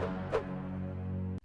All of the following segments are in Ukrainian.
Thank you.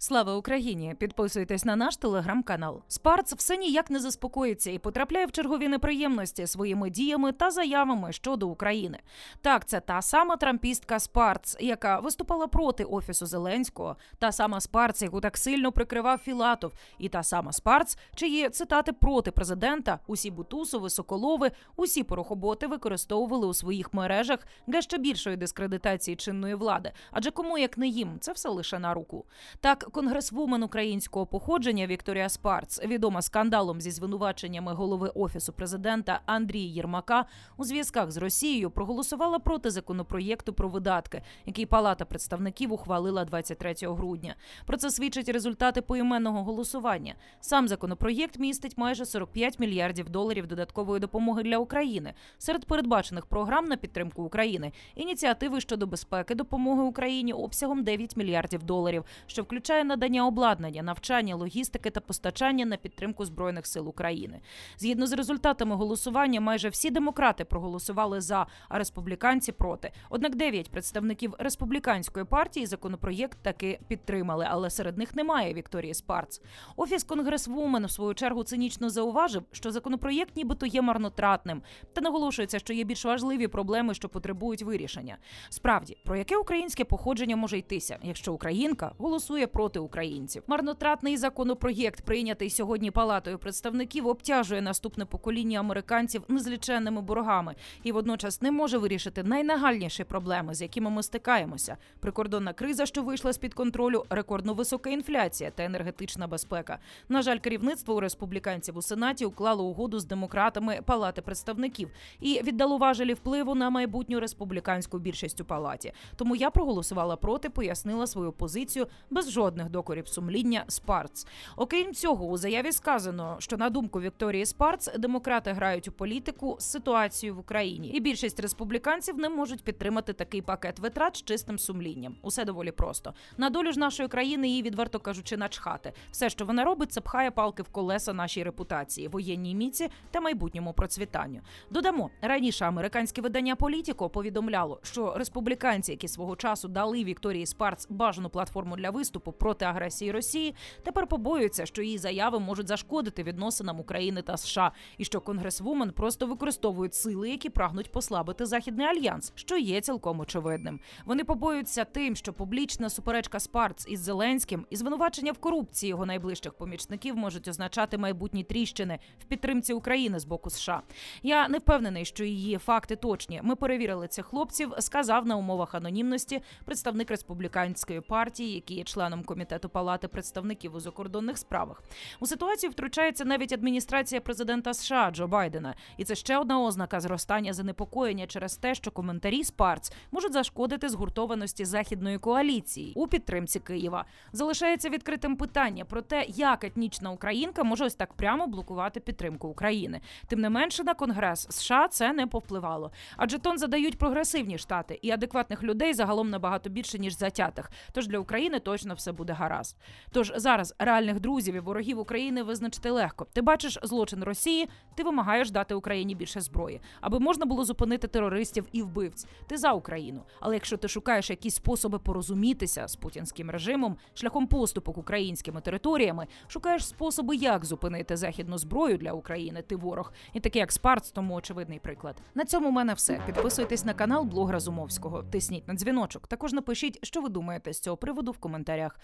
Слава Україні! Підписуйтесь на наш телеграм-канал. Спарц все ніяк не заспокоїться і потрапляє в чергові неприємності своїми діями та заявами щодо України. Так, це та сама трампістка Спарц, яка виступала проти офісу Зеленського, та сама Спарц, яку так сильно прикривав Філатов, і та сама Спарц, чиї цитати проти президента усі Бутусови, Соколови, усі порохоботи використовували у своїх мережах для ще більшої дискредитації чинної влади. Адже кому як не їм, це все лише на руку. Так, конгресвумен українського походження Вікторія Спарц, відома скандалом зі звинуваченнями голови офісу президента Андрія Єрмака у зв'язках з Росією, проголосувала проти законопроєкту про видатки, який Палата представників ухвалила 23 грудня. Про це свідчать результати поіменного голосування. Сам законопроєкт містить майже 45 мільярдів доларів додаткової допомоги для України серед передбачених програм на підтримку України, ініціативи щодо безпеки допомоги Україні обсягом 9 мільярдів доларів, що включає надання обладнання, навчання, логістики та постачання на підтримку збройних сил України. Згідно з результатами голосування, майже всі демократи проголосували за, а республіканці проти. Однак дев'ять представників республіканської партії законопроєкт таки підтримали, але серед них немає Вікторії Спарц. Офіс Конгресвумен в свою чергу цинічно зауважив, що законопроєкт нібито є марнотратним, та наголошується, що є більш важливі проблеми, що потребують вирішення. Справді, про яке українське походження може йтися, якщо українка голосує проти українців? Марнотратний законопроєкт, прийнятий сьогодні палатою представників, обтяжує наступне покоління американців незліченними боргами і водночас не може вирішити найнагальніші проблеми, з якими ми стикаємося: прикордонна криза, що вийшла з під контролю, рекордно висока інфляція та енергетична безпека. На жаль, керівництво у республіканців у сенаті уклало угоду з демократами Палати представників і віддало важелі впливу на майбутню республіканську більшість у палаті. Тому я проголосувала проти, пояснила свою позицію без жодних докорів сумління Спарц. Окрім цього, у заяві сказано, що на думку Вікторії Спарц, демократи грають у політику з ситуацією в Україні, і більшість республіканців не можуть підтримати такий пакет витрат з чистим сумлінням. Усе доволі просто. На долю ж нашої країни її відверто кажучи, начхати. Все, що вона робить, це пхає палки в колеса нашій репутації, воєнній міці та майбутньому процвітанню. Додамо раніше американське видання Політіко повідомляло, що республіканці, які свого часу дали Вікторії Спарц бажану платформу для виступу проти агресії Росії, тепер побоюються, що її заяви можуть зашкодити відносинам України та США, і що конгресвумен просто використовують сили, які прагнуть послабити західний альянс, що є цілком очевидним. Вони побоюються тим, що публічна суперечка Спарц із Зеленським і звинувачення в корупції його найближчих помічників можуть означати майбутні тріщини в підтримці України з боку США. Я не впевнений, що її факти точні. Ми перевірили цих хлопців, сказав на умовах анонімності представник республіканської партії, який є членом комітету палати представників у закордонних справах. У ситуацію втручається навіть адміністрація президента США Джо Байдена, і це ще одна ознака зростання занепокоєння через те, що коментарі Спарц можуть зашкодити згуртованості західної коаліції у підтримці Києва. Залишається відкритим питання про те, як етнічна українка може ось так прямо блокувати підтримку України. Тим не менше на конгрес США це не повпливало, адже тон задають прогресивні штати, і адекватних людей загалом набагато більше ніж затятих. Тож для України точно все буде гаразд. Тож зараз реальних друзів і ворогів України визначити легко. Ти бачиш злочин Росії, ти вимагаєш дати Україні більше зброї, аби можна було зупинити терористів і вбивць. Ти за Україну. Але якщо ти шукаєш якісь способи порозумітися з путінським режимом шляхом поступок українськими територіями, шукаєш способи, як зупинити західну зброю для України. Ти ворог, і таке як Спарц, тому очевидний приклад. На цьому у мене все. Підписуйтесь на канал Блог Разумовського. Тисніть на дзвіночок. Також напишіть, що ви думаєте з цього приводу в коментарях.